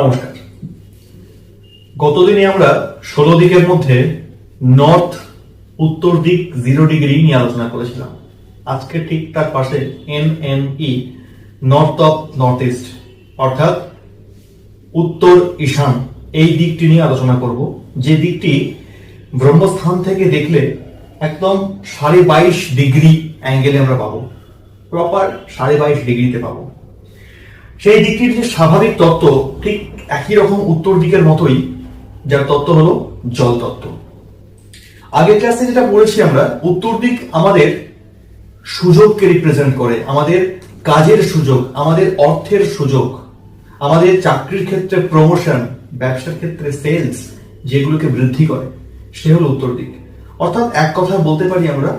নমস্কার গতদিনে আমরা ষোলো দিকের মধ্যে নর্থ উত্তর দিক জিরো ডিগ্রি নিয়ে আলোচনা করেছিলাম। আজকে ঠিক তার পাশে N N E north of north east অর্থাৎ উত্তর ঈশান, এই দিকটি নিয়ে আলোচনা করব। যে দিকটি ব্রহ্মস্থান থেকে দেখলে একদম সাড়ে বাইশ ডিগ্রি অ্যাঙ্গেলে আমরা পাবো। প্রপার সাড়ে বাইশ ডিগ্রিতে পাবো। সেই দিকটির যে স্বাভাবিক তত্ত্ব, ঠিক একই রকম উত্তর দিকের মতোই যার তত্ত্ব হলো জল তত্ত্ব। আগের ক্লাসে যেটা পড়েছি আমরা, উত্তর দিক আমাদের সুযোগকে রিপ্রেজেন্ট করে, আমাদের কাজের সুযোগ, আমাদের অর্থের সুযোগ, আমাদের চাকরির ক্ষেত্রে প্রমোশন ব্যবসার ক্ষেত্রে সেলস যেগুলোকে বৃদ্ধি করে, সে হলো উত্তর দিক। অর্থাৎ এক কথা বলতে পারি আমরা,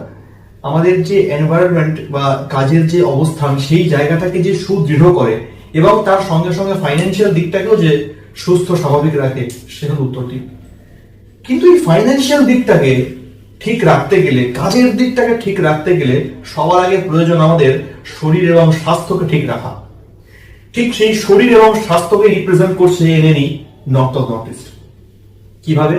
আমাদের যে এনভায়রনমেন্ট বা কাজের যে অবস্থান, সেই জায়গাটাকে যে সুদৃঢ় করে এবং তার সঙ্গে সঙ্গে ফাইন্যান্সিয়াল দিকটাকেও যে সুস্থ, স্বাভাবিক রাখে, সে হলো উত্তর দিক কিন্তু এই ফাইন্যান্সিয়াল দিকটাকে ঠিক রাখতে গেলে, কাজের দিকটাকে ঠিক রাখতে গেলে সবার আগে প্রয়োজন আমাদের শরীর এবং স্বাস্থ্যকে ঠিক রাখা। ঠিক সেই শরীর এবং স্বাস্থ্যকে রিপ্রেজেন্ট করছে এনেনি নর্থ নর্থ ইস্ট। কীভাবে?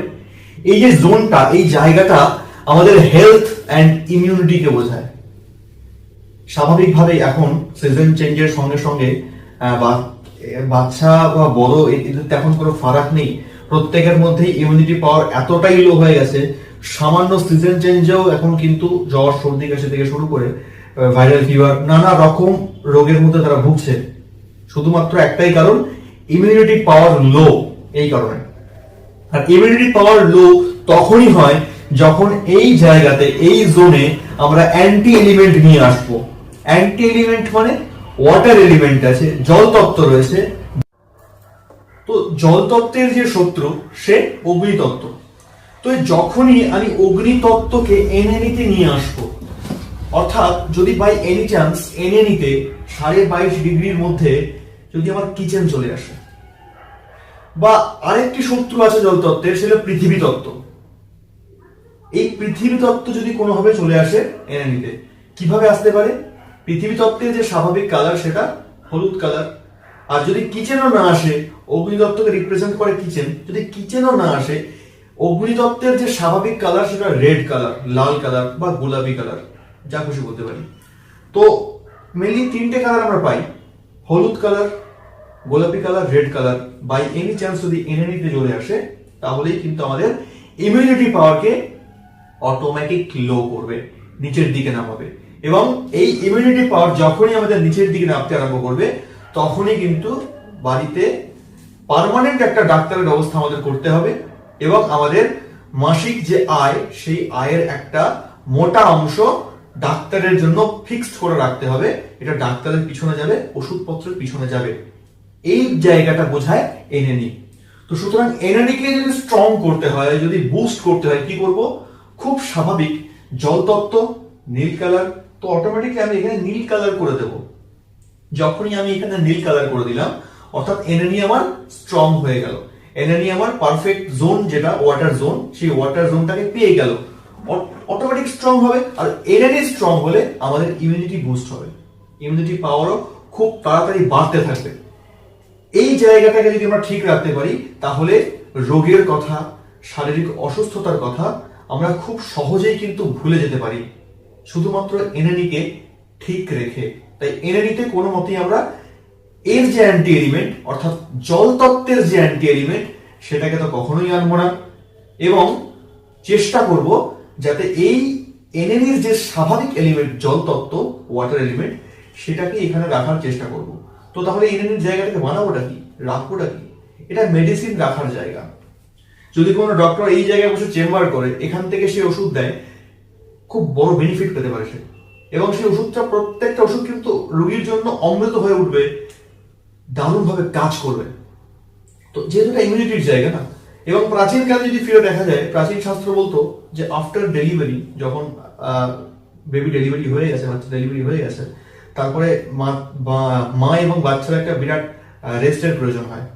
এই যে জোনটা, এই জায়গাটা আমাদের হেলথ অ্যান্ড ইমিউনিটিকে বোঝায়। স্বাভাবিকভাবেই এখন সিজন চেঞ্জের সঙ্গে সঙ্গে বাচ্চা বা বড় এদের এখন কোনো ফারাক নেই। প্রত্যেকের মধ্যে ইমিউনিটি পাওয়ার এতটাই লো হয়ে গেছে, সামান্য সিজন চেঞ্জেও এখন কিন্তু জ্বর, সর্দি, কাশি থেকে শুরু করে ভাইরাল ফিভার নানা রকম রোগের মধ্যে তারা ভুগছে। শুধুমাত্র একটাই কারণ ইমিউনিটি পাওয়ার লো এই কারণে। আর ইমিউনিটি পাওয়ার লো তখনই হয় যখন এই জায়গাতে, এই জোনে আমরা অ্যান্টি এলিমেন্ট নিয়ে আসব। অ্যান্টি এলিমেন্ট মানে ওয়াটার এলিমেন্ট আছে, জল তত্ত্ব রয়েছে। তো জল তত্ত্বের যে শত্রু, সে অগ্নিতত্ত্ব। তো যখনই আমি অগ্নিতত্ত্বকে এনে নিতে নিয়ে আসব, অর্থাৎ যদি বাই এনি চান্স এনে নিতে সাড়ে বাইশ ডিগ্রির মধ্যে যদি আমার কিচেন চলে আসে, বা আরেকটি শত্রু আছে জলতত্ত্বের সেটা পৃথিবী তত্ত্ব। এই পৃথিবী তত্ত্ব যদি কোনোভাবে চলে আসে এনে নিতে কীভাবে আসতে পারে? পৃথিবী তত্ত্বের যে স্বাভাবিক কালার সেটা হলুদ কালার আর যদি কিচেনও না আসে অগ্নিতত্ত্বকে রিপ্রেজেন্ট করে কিচেন যদি কিচেনও না আসে অগ্নিতত্ত্বের যে স্বাভাবিক কালার সেটা রেড কালার লাল কালার বা গোলাপি কালার যা খুশি বলতে পারি। তো মেনলি তিনটে কালার আমরা পাই। হলুদ কালার গোলাপি colour red colour by any chance যদি এনে নিতে চলে আসে, তাহলেই কিন্তু আমাদের ইমিউনিটি পাওয়ারকে অটোমেটিক লো করবে, নিচের দিকে নামাবে। এবং এই ইমিউনিটি পাওয়ার যখনই আমাদের নিচের দিকে নামতে আরম্ভ করবে, তখনই কিন্তু বাড়িতে পার্মানেন্ট একটা ডাক্তারের ব্যবস্থা আমাদের করতে হবে এবং আমাদের মাসিক যে আয়, সেই আয়ের একটা মোটা অংশ ডাক্তারের জন্য ফিক্সড করে রাখতে হবে। এটা ডাক্তারের পিছনে যাবে, ওষুধপত্রের পিছনে যাবে। এই জায়গাটা বোঝায় এনএনি তো সুতরাং এনএনিকে যদি স্ট্রং করতে হয়, যদি বুস্ট করতে হয়, কি করব? খুব স্বাভাবিক, জল তত্ত্ব নীল কালার তো অটোমেটিকলি আমি এখানে নীল কালার করে দেব। যখনই আমি এখানে নীল কালার করে দিলাম, অর্থাৎ এনএনি আমার স্ট্রং হয়ে গেল। এনএনি আমার পারফেক্ট জোন যেটা ওয়াটার জোন সেই ওয়াটার জোনটাকে পেয়ে গেল। অটোমেটিক স্ট্রং হবে, আর এনএনি স্ট্রং হলে আমাদের ইমিউনিটি বুস্ট হবে। ইমিউনিটি পাওয়ারও খুব তাড়াতাড়ি বাড়তে থাকবে। এই জায়গাটাকে যদি আমরা ঠিক রাখতে পারি, তাহলে রোগের কথা, শারীরিক অসুস্থতার কথা আমরা খুব সহজেই কিন্তু ভুলে যেতে পারি। শুধুমাত্র এনএনিকে ঠিক রেখে। তাই এনএনিতে কোনো মতেই আমরা এর যে অ্যান্টি এলিমেন্ট অর্থাৎ জল তত্ত্বের যে অ্যান্টি এলিমেন্ট সেটাকে তো কখনোই আনব না। এবং চেষ্টা করব যাতে এই এনএনির যে স্বাভাবিক এলিমেন্ট জল তত্ত্ব ওয়াটার এলিমেন্ট সেটাকে এখানে রাখার চেষ্টা করব। তো তাহলে এনএনির জায়গাটাকে বানাবোটা কি? রাখবোটা কি? এটা মেডিসিন রাখার জায়গা। যদি কোনো ডক্টর এই জায়গায় বসে চেম্বার করে, এখান থেকে সে ওষুধ দেয় খুব বড় বেনিফিট পেতে পারে সে। এবং সেই ওষুধটা প্রত্যেকটা ওষুধ কিন্তু রোগীর জন্য অমৃত হয়ে উঠবে, দারুণভাবে কাজ করবে। তো যেহেতু এটা ইমিউনিটির জায়গা না, এবং প্রাচীন কালে যদি ফিরে দেখা যায়, প্রাচীন শাস্ত্র বলতো যে আফটার ডেলিভারি যখন বেবি ডেলিভারি হয়ে গেছে, বাচ্চা ডেলিভারি হয়ে গেছে, তারপরে মা এবং বাচ্চার একটা বিরাট রেস্টের প্রয়োজন হয়।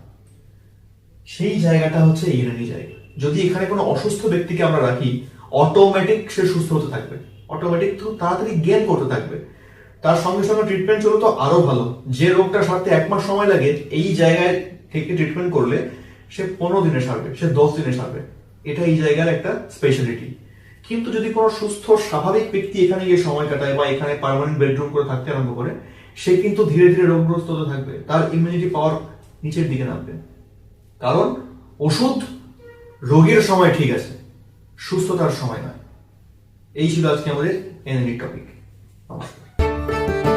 সেই জায়গাটা হচ্ছে ইউনানি জায়গা। যদি এখানে কোনো অসুস্থ ব্যক্তিকে আমরা রাখি অটোমেটিক সে সুস্থ হতে থাকবে। অটোমেটিক তো তাড়াতাড়ি গেন করতে থাকবে। তার সঙ্গে সঙ্গে ট্রিটমেন্ট চলো তো আরও ভালো। যে রোগটা সারতে এক মাস সময় লাগে, এই জায়গায় থেকে ট্রিটমেন্ট করলে সে পনেরো দিনে সারবে, সে দশ দিনে সারবে। এটা এই জায়গার একটা স্পেশালিটি কিন্তু যদি কোনো সুস্থ, স্বাভাবিক ব্যক্তি এখানে গিয়ে সময় কাটায় বা এখানে পার্মানেন্ট বেডরুম করে থাকতে আরম্ভ করে, সে কিন্তু ধীরে ধীরে রোগগ্রস্ত হতে থাকবে। তার ইমিউনিটি পাওয়ার নিচের দিকে নামবে। কারণ ওষুধ রোগের সময় ঠিক আছে। সুস্থতার সময় নয়। এই ছিল আজকে আমাদের এনএমি টপিক নমস্কার।